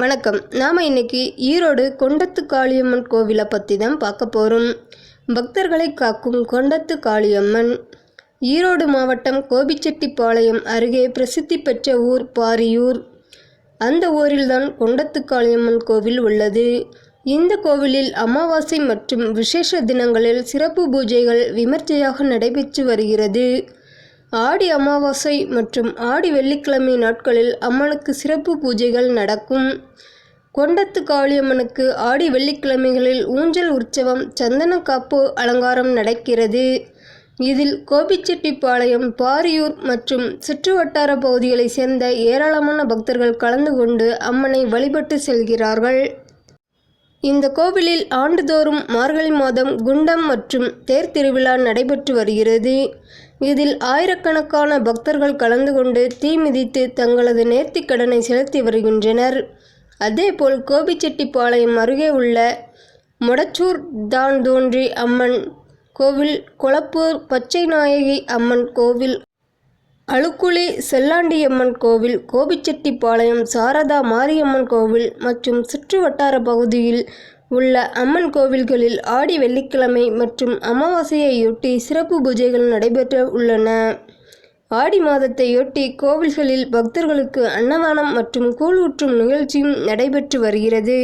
வணக்கம். நாம் இன்னைக்கு ஈரோடு கொண்டத்து காளியம்மன் கோவிலை பற்றி தான் பார்க்க போகிறோம் பக்தர்களை காக்கும் கொண்டத்து காளியம்மன் ஈரோடு மாவட்டம் கோபிச்செட்டிப்பாளையம் அருகே பிரசித்தி பெற்ற ஊர் பாரியூர். அந்த ஊரில்தான் கொண்டத்து காளியம்மன் கோவில் உள்ளது. இந்த கோவிலில் அமாவாசை மற்றும் விசேஷ தினங்களில் சிறப்பு பூஜைகள் விமர்சையாக நடைபெற்று வருகிறது. ஆடி அமாவாசை மற்றும் ஆடி வெள்ளிக்கிழமை நாட்களில் அம்மனுக்கு சிறப்பு பூஜைகள் நடக்கும். கொண்டத்து காளியம்மனுக்கு ஆடி வெள்ளிக்கிழமைகளில் ஊஞ்சல் உற்சவம் சந்தன காப்பு அலங்காரம் நடக்கிறது. இதில் கோபிச்செட்டிப்பாளையம் பாரியூர் மற்றும் சுற்றுவட்டார பகுதிகளைச் சேர்ந்த ஏராளமான பக்தர்கள் கலந்து கொண்டு அம்மனை வழிபட்டு செல்கிறார்கள். இந்த கோவிலில் ஆண்டுதோறும் மார்கழி மாதம் குண்டம் மற்றும் தேர் திருவிழா நடைபெற்று வருகிறது. இதில் ஆயிரக்கணக்கான பக்தர்கள் கலந்து கொண்டு தீ மிதித்து தங்களது நேர்த்திக் கடனை செலுத்தி வருகின்றனர். அதேபோல் கோபிச்செட்டிப்பாளையம் அருகே உள்ள மொடச்சூர் தான் தோன்றி அம்மன் கோவில் கொளப்பூர் பச்சை நாயகி அம்மன் கோவில் அழுக்குழி செல்லாண்டியம்மன் கோவில் கோபிச்செட்டிப்பாளையம் சாரதா மாரியம்மன் கோவில் மற்றும் சுற்று வட்டார பகுதியில் உள்ள அம்மன் கோவில்களில் ஆடி வெள்ளிக்கிழமை மற்றும் அமாவாசையையொட்டி சிறப்பு பூஜைகள் நடைபெற்ற உள்ளன. ஆடி மாதத்தையொட்டி கோவில்களில் பக்தர்களுக்கு அன்னதானம் மற்றும் கூழ் ஊற்றும் நிகழ்ச்சியும் நடைபெற்று வருகிறது.